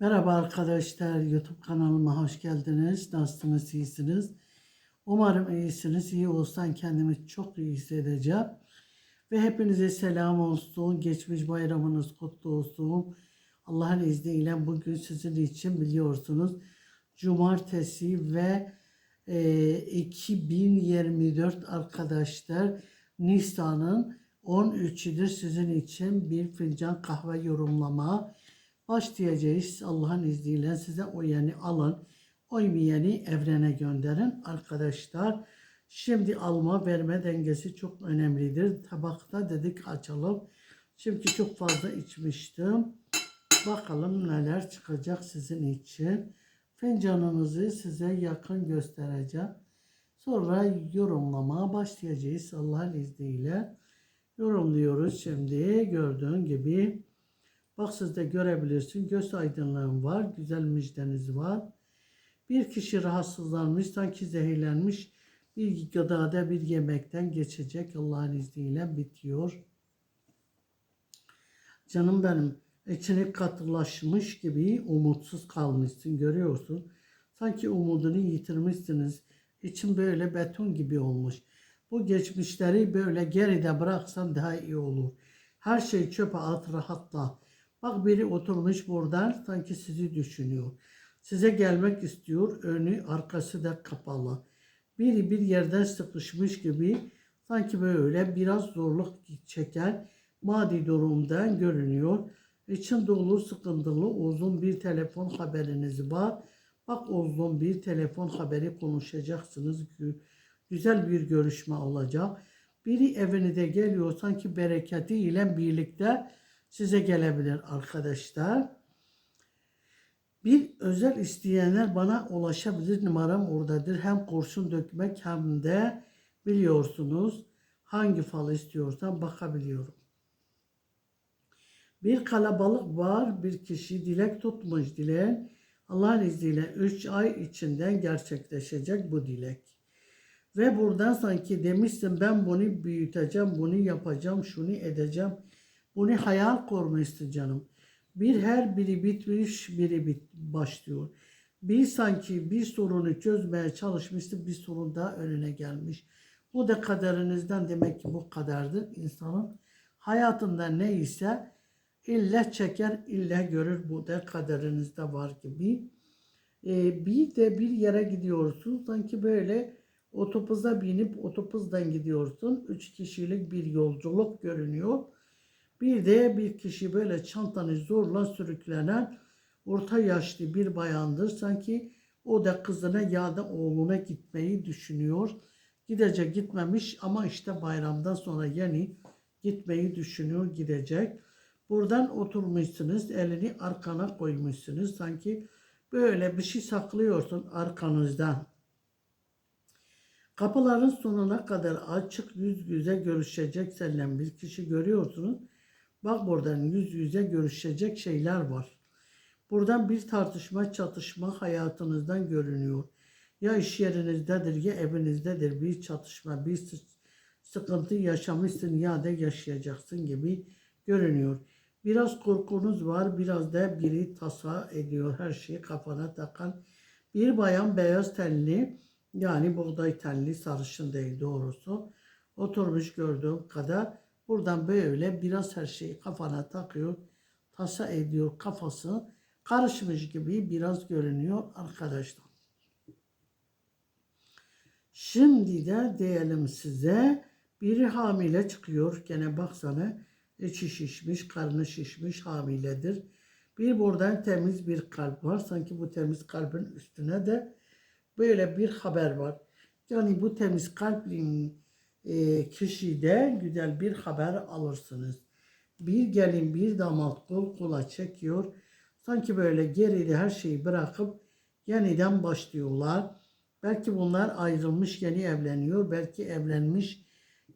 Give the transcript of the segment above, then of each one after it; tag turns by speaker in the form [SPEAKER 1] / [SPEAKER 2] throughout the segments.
[SPEAKER 1] Merhaba arkadaşlar, YouTube kanalıma hoş geldiniz. Nasılsınız, iyisiniz? Umarım iyisiniz. İyi olsan kendimi çok iyi hissedeceğim. Ve hepinize selam olsun. Geçmiş bayramınız kutlu olsun. Allah'ın izniyle bugün sizin için biliyorsunuz. Cumartesi ve e, 2024 arkadaşlar Nisan'ın 13'üdür sizin için bir fincan kahve yorumlama başlayacağız. Allah'ın izniyle size o yeni alın. Oymayanı evrene gönderin arkadaşlar. Şimdi alma verme dengesi çok önemlidir. Tabakta dedik açalım. Çünkü çok fazla içmiştim. Bakalım neler çıkacak sizin için. Fincanınızı size yakın göstereceğim. Sonra yorumlamaya başlayacağız Allah'ın izniyle. Yorumluyoruz şimdi gördüğün gibi. Bak siz de görebilirsin. Göz aydınlığım var. Güzel müjdeniz var. Bir kişi rahatsızlanmış, sanki zehirlenmiş. Bir gıdada bir yemekten geçecek. Allah'ın izniyle bitiyor. Canım benim içine katılaşmış gibi umutsuz kalmışsın görüyorsun. Sanki umudunu yitirmişsiniz. İçin böyle beton gibi olmuş. Bu geçmişleri böyle geride bıraksan daha iyi olur. Her şey çöpe at rahatla. Bak biri oturmuş buradan sanki sizi düşünüyor. Size gelmek istiyor. Önü arkası da kapalı. Biri bir yerden sıkışmış gibi sanki böyle biraz zorluk çeken maddi durumdan görünüyor. İçin dolu sıkıntılı uzun bir telefon haberiniz var. Bak uzun bir telefon haberi konuşacaksınız. Gü- Güzel bir görüşme olacak. Biri evine de geliyor sanki bereketi ile birlikte size gelebilir arkadaşlar. Bir özel isteyenler bana ulaşabilir. Numaram oradadır. Hem kurşun dökmek hem de biliyorsunuz hangi falı istiyorsan bakabiliyorum. Bir kalabalık var. Bir kişi dilek tutmuş dileğin. Allah'ın izniyle 3 ay içinden gerçekleşecek bu dilek. Ve buradan sanki demişsin ben bunu büyüteceğim, bunu yapacağım, şunu edeceğim. Bunu hayal kurmuşsun canım. Bir her biri bitmiş, biri bit başlıyor. Bir sanki bir sorunu çözmeye çalışmıştı, bir sorun daha önüne gelmiş. Bu da kaderinizden demek ki bu kaderdir. İnsanın hayatında neyse ille çeker, ille görür. Bu da kaderinizde var gibi. Ee, bir de bir yere gidiyorsun. Sanki böyle otobüse binip otobüsten gidiyorsun. Üç kişilik bir yolculuk görünüyor. Bir de bir kişi böyle çantanı zorla sürüklenen orta yaşlı bir bayandır. Sanki o da kızına ya da oğluna gitmeyi düşünüyor. Gidecek gitmemiş ama işte bayramdan sonra yeni gitmeyi düşünüyor gidecek. Buradan oturmuşsunuz elini arkana koymuşsunuz. Sanki böyle bir şey saklıyorsun arkanızdan. Kapıların sonuna kadar açık yüz yüze görüşecek seninle bir kişi görüyorsunuz. Bak buradan yüz yüze görüşecek şeyler var. Buradan bir tartışma, çatışma hayatınızdan görünüyor. Ya iş yerinizdedir ya evinizdedir bir çatışma, bir sı- sıkıntı yaşamışsın ya da yaşayacaksın gibi görünüyor. Biraz korkunuz var, biraz da biri tasa ediyor her şeyi kafana takan. Bir bayan beyaz tenli, yani buğday tenli, sarışın değil doğrusu. Oturmuş gördüğüm kadar buradan böyle biraz her şeyi kafana takıyor, tasa ediyor kafası. Karışmış gibi biraz görünüyor arkadaşlar. Şimdi de diyelim size biri hamile çıkıyor. Gene baksana içi şişmiş, karnı şişmiş hamiledir. Bir buradan temiz bir kalp var. Sanki bu temiz kalbin üstüne de böyle bir haber var. Yani bu temiz kalpli e, kişide güzel bir haber alırsınız. Bir gelin bir damat kol kola çekiyor. Sanki böyle geride her şeyi bırakıp yeniden başlıyorlar. Belki bunlar ayrılmış yeni evleniyor. Belki evlenmiş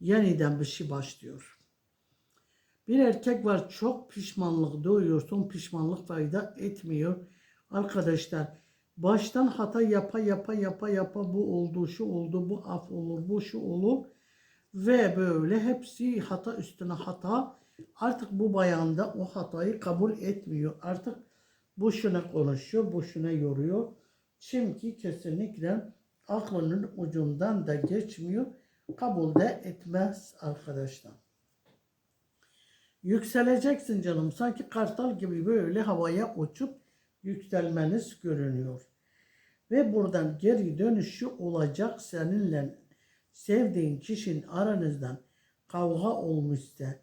[SPEAKER 1] yeniden bir şey başlıyor. Bir erkek var çok pişmanlık duyuyorsun. Pişmanlık fayda etmiyor. Arkadaşlar baştan hata yapa yapa yapa yapa bu oldu şu oldu bu af olur bu şu olur. Ve böyle hepsi hata üstüne hata. Artık bu bayanda o hatayı kabul etmiyor. Artık boşuna konuşuyor, boşuna yoruyor. Çünkü kesinlikle aklının ucundan da geçmiyor. Kabul de etmez arkadaşlar. Yükseleceksin canım. Sanki kartal gibi böyle havaya uçup yükselmeniz görünüyor. Ve buradan geri dönüşü olacak seninle sevdiğin kişinin aranızdan kavga olmuşsa,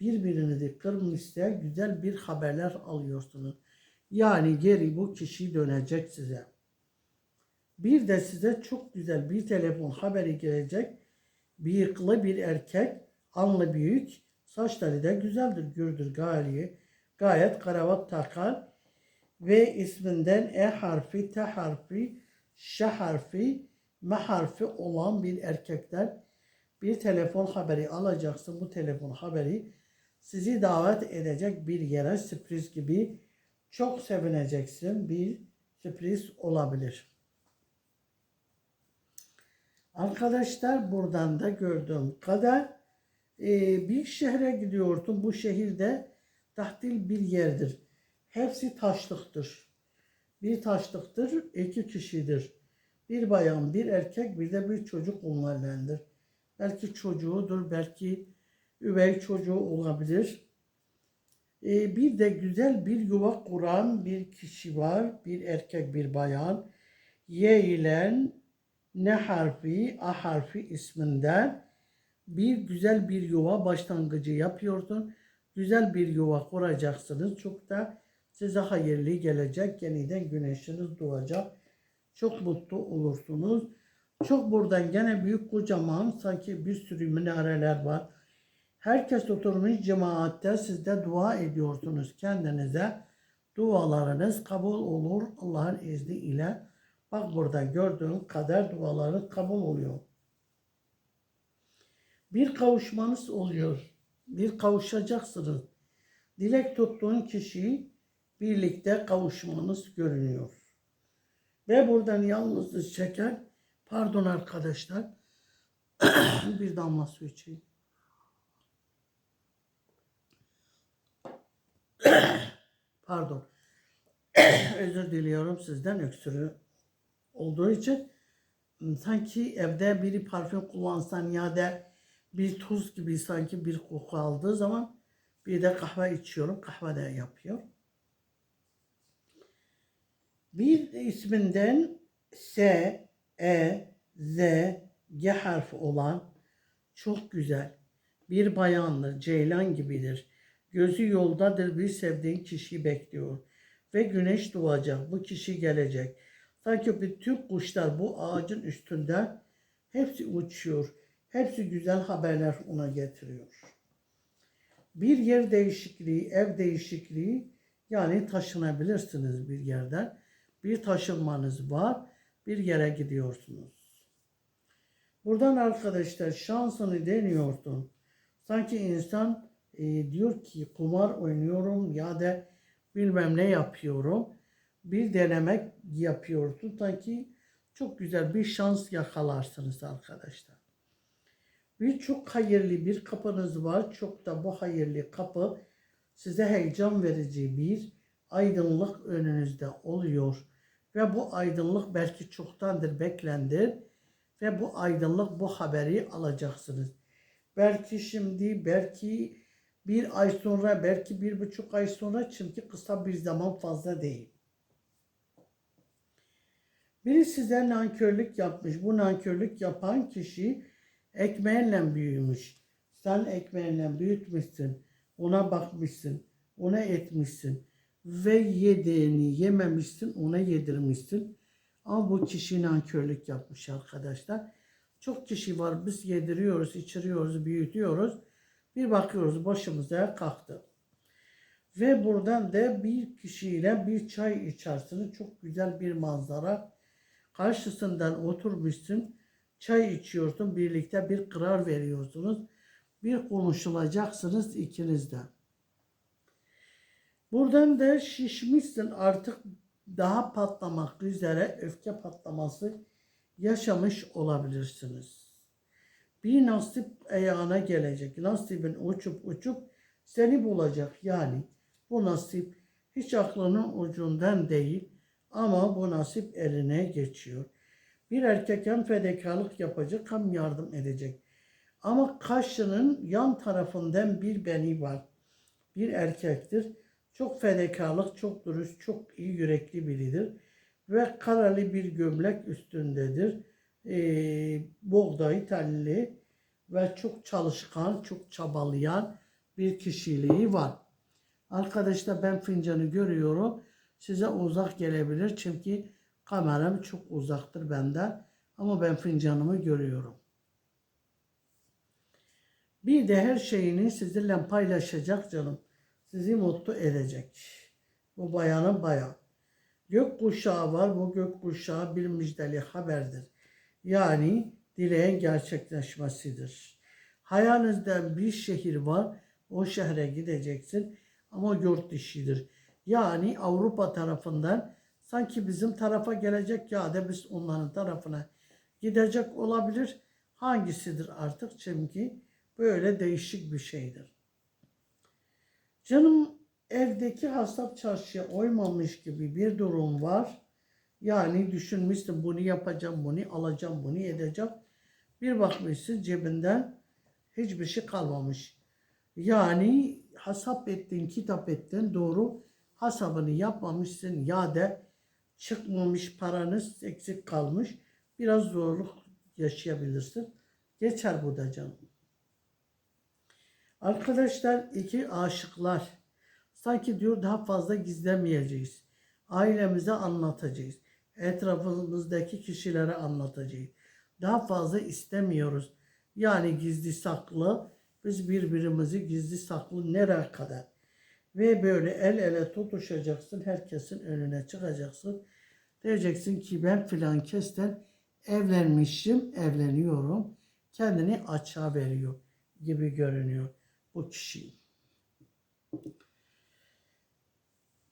[SPEAKER 1] birbirinizi kırmışsa güzel bir haberler alıyorsunuz. Yani geri bu kişi dönecek size. Bir de size çok güzel bir telefon haberi gelecek. Bıyıklı bir erkek, alnı büyük, saçları da güzeldir, gürdür gayet. Gayet kravat takar ve isminden E harfi, T harfi, Ş harfi, M harfi olan bir erkekten bir telefon haberi alacaksın. Bu telefon haberi sizi davet edecek bir yere sürpriz gibi çok sevineceksin bir sürpriz olabilir. Arkadaşlar buradan da gördüğüm kadar e, bir şehre gidiyordum. Bu şehirde tahtil bir yerdir. Hepsi taşlıktır. Bir taşlıktır, iki kişidir. Bir bayan, bir erkek, bir de bir çocuk onlardandır. Belki çocuğudur, belki üvey çocuğu olabilir. Ee, bir de güzel bir yuva kuran bir kişi var. Bir erkek, bir bayan. Y ne harfi, A harfi isminden bir güzel bir yuva başlangıcı yapıyordun. Güzel bir yuva kuracaksınız. Çok da size hayırlı gelecek. Yeniden güneşiniz doğacak. Çok mutlu olursunuz. Çok buradan gene büyük kocaman sanki bir sürü minareler var. Herkes oturmuş cemaatte siz de dua ediyorsunuz kendinize. Dualarınız kabul olur Allah'ın izniyle. Bak burada gördüğün kadar duaların kabul oluyor. Bir kavuşmanız oluyor. Bir kavuşacaksınız. Dilek tuttuğun kişiyi birlikte kavuşmanız görünüyor. Ve buradan yalnızlık çeken, pardon arkadaşlar, bir damla su içeyim. Pardon. Özür diliyorum sizden öksürüğü olduğu için. Sanki evde biri parfüm kullansan ya da bir tuz gibi sanki bir koku aldığı zaman bir de kahve içiyorum. Kahve de yapıyor. Bir isminden S, E, Z, G harfi olan çok güzel bir bayandır. Ceylan gibidir. Gözü yoldadır bir sevdiğin kişiyi bekliyor. Ve güneş doğacak. Bu kişi gelecek. Sanki bütün kuşlar bu ağacın üstünde hepsi uçuyor. Hepsi güzel haberler ona getiriyor. Bir yer değişikliği, ev değişikliği yani taşınabilirsiniz bir yerden. Bir taşınmanız var. Bir yere gidiyorsunuz. Buradan arkadaşlar şansını deniyorsun. Sanki insan e, diyor ki kumar oynuyorum ya da bilmem ne yapıyorum. Bir denemek yapıyorsun. Sanki çok güzel bir şans yakalarsınız arkadaşlar. Bir çok hayırlı bir kapınız var. Çok da bu hayırlı kapı size heyecan verici bir aydınlık önünüzde oluyor. Ve bu aydınlık belki çoktandır beklendir. Ve bu aydınlık bu haberi alacaksınız. Belki şimdi, belki bir ay sonra, belki bir buçuk ay sonra çünkü kısa bir zaman fazla değil. Biri size nankörlük yapmış. Bu nankörlük yapan kişi ekmeğinle büyümüş. Sen ekmeğinle büyütmüşsün. Ona bakmışsın. Ona etmişsin. Ve yediğini yememişsin. Ona yedirmişsin. Ama bu kişi nankörlük yapmış arkadaşlar. Çok kişi var. Biz yediriyoruz, içiriyoruz, büyütüyoruz. Bir bakıyoruz başımıza kalktı. Ve buradan da bir kişiyle bir çay içersiniz. Çok güzel bir manzara. Karşısından oturmuşsun. Çay içiyorsun. Birlikte bir karar veriyorsunuz. Bir konuşulacaksınız ikiniz de. Buradan da şişmişsin artık daha patlamak üzere öfke patlaması yaşamış olabilirsiniz. Bir nasip ayağına gelecek. Nasibin uçup uçup seni bulacak. Yani bu nasip Hiç aklının ucundan değil ama bu nasip eline geçiyor. Bir erkek hem fedakarlık yapacak hem yardım edecek. Ama kaşının yan tarafından bir beni var. Bir erkektir. Çok fedakarlık, çok dürüst, çok iyi yürekli biridir. Ve karalı bir gömlek üstündedir. Ee, buğday telli ve çok çalışkan, çok çabalayan bir kişiliği var. Arkadaşlar ben fincanı görüyorum. Size uzak gelebilir çünkü kameram çok uzaktır benden. Ama ben fincanımı görüyorum. Bir de her şeyini sizinle paylaşacak canım. Sizi mutlu edecek. Bu bayanın bayağı. Gök kuşağı var. Bu gök kuşağı bir müjdeli haberdir. Yani dileğin gerçekleşmesidir. Hayalinizden bir şehir var. O şehre gideceksin ama yurt dışıdır. Yani Avrupa tarafından sanki bizim tarafa gelecek ya da biz onların tarafına gidecek olabilir. Hangisidir artık çünkü böyle değişik bir şeydir. Canım evdeki hasap çarşıya oymamış gibi bir durum var. Yani düşünmüşsün bunu yapacağım, bunu alacağım, bunu edeceğim. Bir bakmışsın cebinden hiçbir şey kalmamış. Yani hasap ettin, kitap ettin doğru hasabını yapmamışsın ya da çıkmamış paranız eksik kalmış. Biraz zorluk yaşayabilirsin. Geçer bu da canım. Arkadaşlar iki aşıklar. Sanki diyor daha fazla gizlemeyeceğiz. Ailemize anlatacağız. Etrafımızdaki kişilere anlatacağız. Daha fazla istemiyoruz. Yani gizli saklı. Biz birbirimizi gizli saklı nereye kadar? Ve böyle el ele tutuşacaksın. Herkesin önüne çıkacaksın. Diyeceksin ki ben filan kesten evlenmişim, evleniyorum. Kendini açığa veriyor gibi görünüyor bu kişi.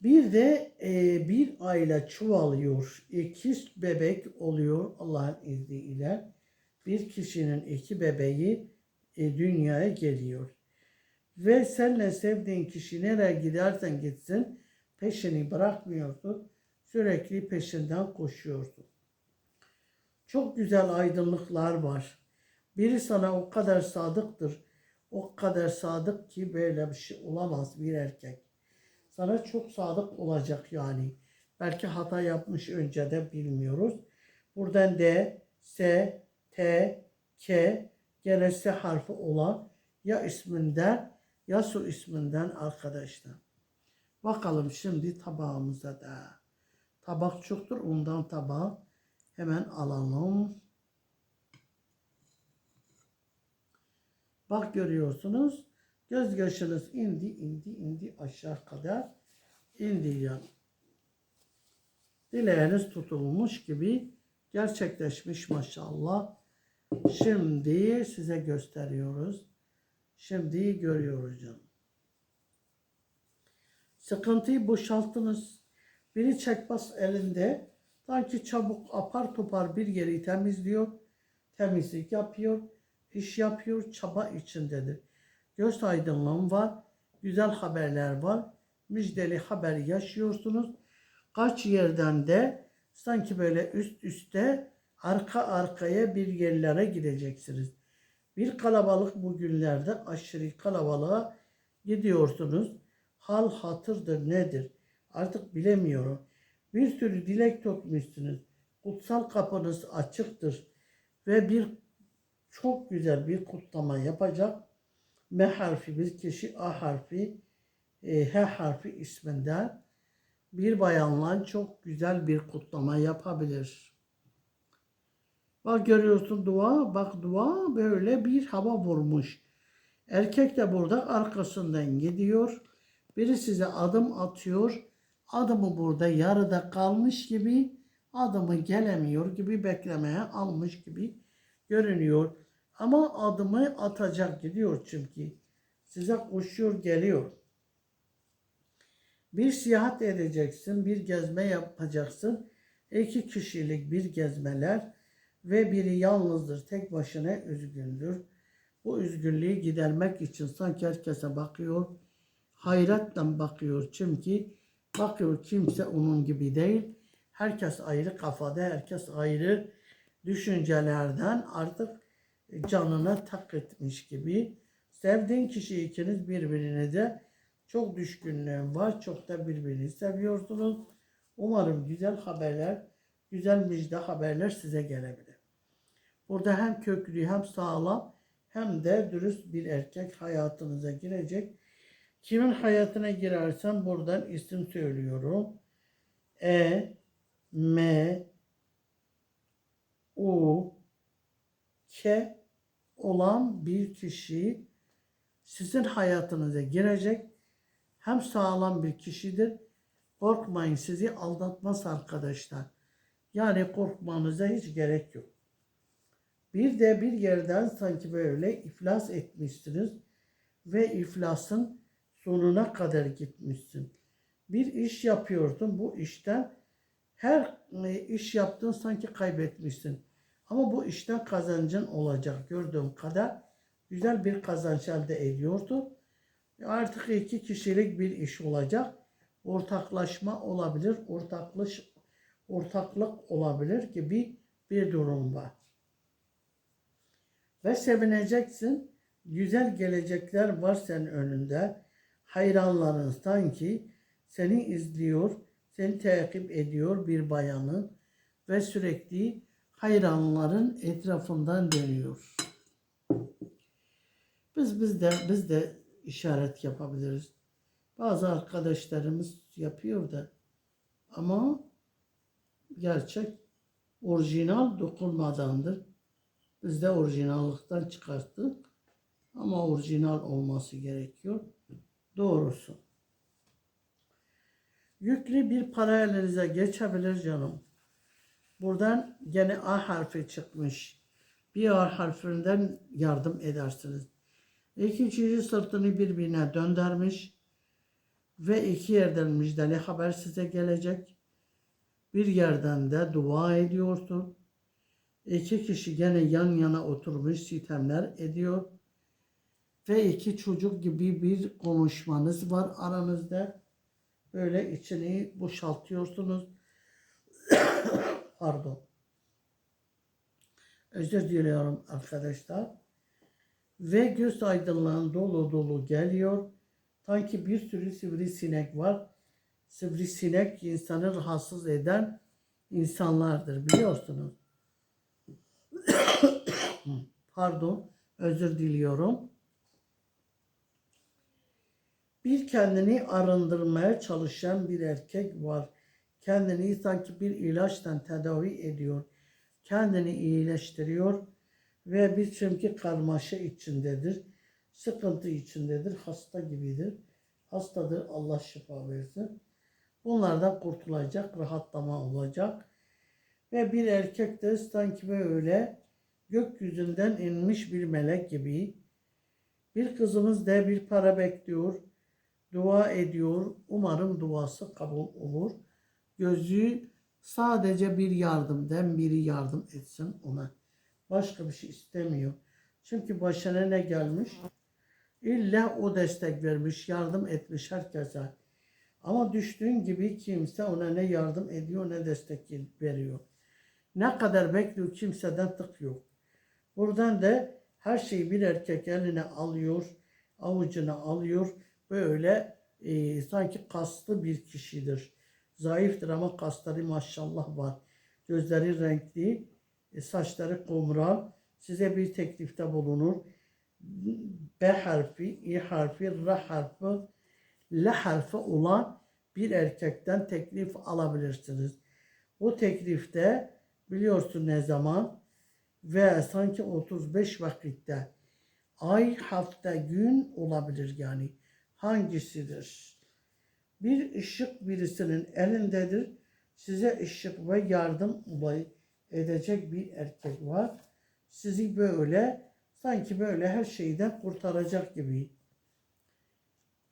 [SPEAKER 1] Bir de e, bir aile çuvalıyor. İkiz bebek oluyor Allah'ın izniyle. Bir kişinin iki bebeği e, dünyaya geliyor. Ve senle sevdiğin kişi nereye gidersen gitsin peşini bırakmıyorsun. Sürekli peşinden koşuyorsun. Çok güzel aydınlıklar var. Biri sana o kadar sadıktır. O kadar sadık ki böyle bir şey olamaz bir erkek. Sana çok sadık olacak yani. Belki hata yapmış önceden bilmiyoruz. Buradan D, S, T, K, gene S harfi olan ya isminden ya su isminden arkadaşlar. Bakalım şimdi tabağımıza da. Tabak çoktur ondan tabağı hemen alalım. Bak görüyorsunuz. Göz yaşınız indi indi indi aşağı kadar indi yani. Dileğiniz tutulmuş gibi gerçekleşmiş maşallah. Şimdi size gösteriyoruz. Şimdi görüyoruz canım. Sıkıntıyı boşalttınız. Biri çekbas elinde. Sanki çabuk apar topar bir yeri temizliyor. Temizlik yapıyor. İş yapıyor. Çaba içindedir. Göz aydınlığım var. Güzel haberler var. Müjdeli haber yaşıyorsunuz. Kaç yerden de sanki böyle üst üste arka arkaya bir yerlere gideceksiniz. Bir kalabalık bugünlerde aşırı kalabalığa gidiyorsunuz. Hal hatırdır nedir? Artık bilemiyorum. Bir sürü dilek tutmuşsunuz. Kutsal kapınız açıktır. Ve bir çok güzel bir kutlama yapacak. M harfi bir kişi A harfi e, H harfi isminden bir bayanla çok güzel bir kutlama yapabilir. Bak görüyorsun dua, bak dua böyle bir hava vurmuş. Erkek de burada arkasından gidiyor. Biri size adım atıyor. Adımı burada yarıda kalmış gibi, adımı gelemiyor gibi beklemeye almış gibi görünüyor. Ama adımı atacak gidiyor çünkü. Size koşuyor geliyor. Bir seyahat edeceksin, bir gezme yapacaksın. İki kişilik bir gezmeler ve biri yalnızdır, tek başına üzgündür. Bu üzgünlüğü gidermek için sanki herkese bakıyor, hayretle bakıyor. Çünkü Bakıyor kimse onun gibi değil. Herkes ayrı kafada, herkes ayrı düşüncelerden artık canına tak etmiş gibi. Sevdiğin kişi ikiniz birbirine de çok düşkünlüğün var. Çok da birbirini seviyorsunuz. Umarım güzel haberler, güzel müjde haberler size gelebilir. Burada hem köklü hem sağlam hem de dürüst bir erkek hayatınıza girecek. Kimin hayatına girersem buradan isim söylüyorum. E, M, K olan bir kişi sizin hayatınıza girecek. Hem sağlam bir kişidir. Korkmayın sizi aldatmaz arkadaşlar. Yani korkmanıza hiç gerek yok. Bir de bir yerden sanki böyle iflas etmişsiniz ve iflasın sonuna kadar gitmişsin. Bir iş yapıyordun bu işten her e, iş yaptığın sanki kaybetmişsin. Ama bu işten kazancın olacak gördüğüm kadar güzel bir kazanç elde ediyordu. Artık iki kişilik bir iş olacak. Ortaklaşma olabilir, ortaklış, ortaklık olabilir gibi bir durum var. Ve sevineceksin. Güzel gelecekler var senin önünde. Hayranların sanki seni izliyor, seni takip ediyor bir bayanı ve sürekli hayranların etrafından dönüyor. Biz biz de biz de işaret yapabiliriz. Bazı arkadaşlarımız yapıyor da ama gerçek orijinal dokunmadandır. Biz de orijinallıktan çıkarttık. Ama orijinal olması gerekiyor. Doğrusu. Yüklü bir para elinize geçebilir canım. Buradan gene A harfi çıkmış. Bir A harfinden yardım edersiniz. İki kişi sırtını birbirine döndürmüş ve iki yerden müjdeli haber size gelecek. Bir yerden de dua ediyorsun. İki kişi gene yan yana oturmuş sitemler ediyor. Ve iki çocuk gibi bir konuşmanız var aranızda. Böyle içini boşaltıyorsunuz. Pardon. Özür diliyorum arkadaşlar. Ve göz aydınlığın dolu dolu geliyor. Sanki bir sürü sivrisinek var. Sivrisinek insanı rahatsız eden insanlardır biliyorsunuz. Pardon, özür diliyorum. Bir kendini arındırmaya çalışan bir erkek var. Kendini sanki bir ilaçtan tedavi ediyor. Kendini iyileştiriyor ve bir çünkü karmaşa içindedir. Sıkıntı içindedir. Hasta gibidir. Hastadır. Allah şifa versin. Bunlardan kurtulacak, rahatlama olacak. Ve bir erkek de sanki böyle gökyüzünden inmiş bir melek gibi. Bir kızımız da bir para bekliyor. Dua ediyor. Umarım duası kabul olur. Gözü sadece bir yardımdan biri yardım etsin ona. Başka bir şey istemiyor. Çünkü başına ne gelmiş? İlla o destek vermiş, yardım etmiş herkese. Ama düştüğün gibi kimse ona ne yardım ediyor ne destek veriyor. Ne kadar bekliyor kimseden tık yok. Buradan da her şeyi bir erkek eline alıyor, avucuna alıyor. Böyle e, sanki kaslı bir kişidir. Zayıftır ama kasları maşallah var. Gözleri renkli, e, saçları kumral. Size bir teklifte bulunur. B harfi, İ harfi, R harfi, L harfi olan bir erkekten teklif alabilirsiniz. Bu teklifte biliyorsun ne zaman ve sanki 35 vakitte ay, hafta, gün olabilir yani. Hangisidir? Bir ışık birisinin elindedir. Size ışık ve yardım edecek bir erkek var. Sizi böyle sanki böyle her şeyden kurtaracak gibi.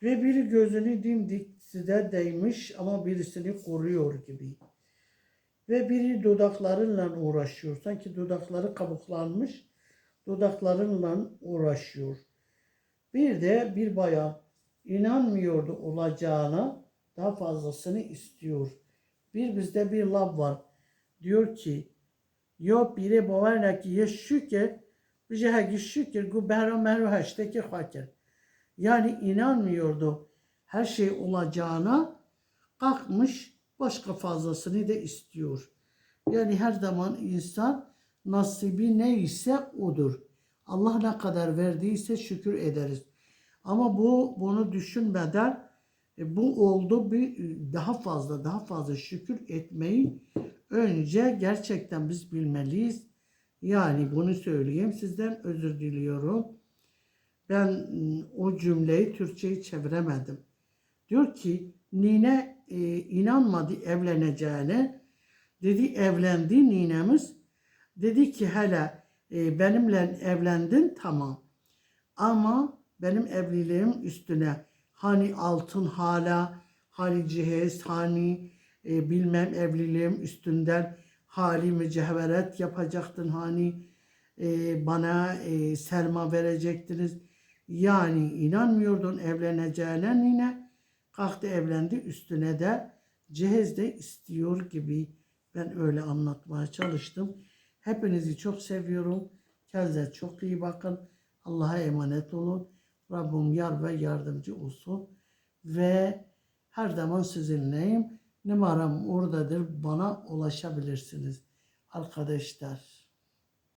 [SPEAKER 1] Ve biri gözünü dimdik size değmiş ama birisini koruyor gibi. Ve biri dudaklarıyla uğraşıyor. Sanki dudakları kabuklanmış, dudaklarıyla uğraşıyor. Bir de bir bayan inanmıyordu olacağına daha fazlasını istiyor. Bir bizde bir laf var. Diyor ki yo biri bavarla ki ye şükür bir şey şükür gu behra merhu haşteki hakir. Yani inanmıyordu her şey olacağına kalkmış başka fazlasını da istiyor. Yani her zaman insan nasibi neyse odur. Allah ne kadar verdiyse şükür ederiz. Ama bu bunu düşünmeden e, bu oldu bir e, daha fazla daha fazla şükür etmeyi önce gerçekten biz bilmeliyiz. Yani bunu söyleyeyim sizden özür diliyorum. Ben ım, o cümleyi Türkçe'ye çeviremedim. Diyor ki nine e, inanmadı evleneceğine. Dedi evlendi ninemiz. Dedi ki hele e, benimle evlendin tamam. Ama benim evliliğim üstüne hani altın hala, hani cihez, hani e, bilmem evliliğim üstünden hali mücevheret yapacaktın hani e, bana e, serma verecektiniz. Yani inanmıyordun evleneceğine nine kalktı evlendi üstüne de cehez de istiyor gibi ben öyle anlatmaya çalıştım. Hepinizi çok seviyorum. Kendinize çok iyi bakın. Allah'a emanet olun. Rabbim yar ve yardımcı olsun. Ve her zaman sizinleyim. Numaram oradadır. Bana ulaşabilirsiniz. Arkadaşlar.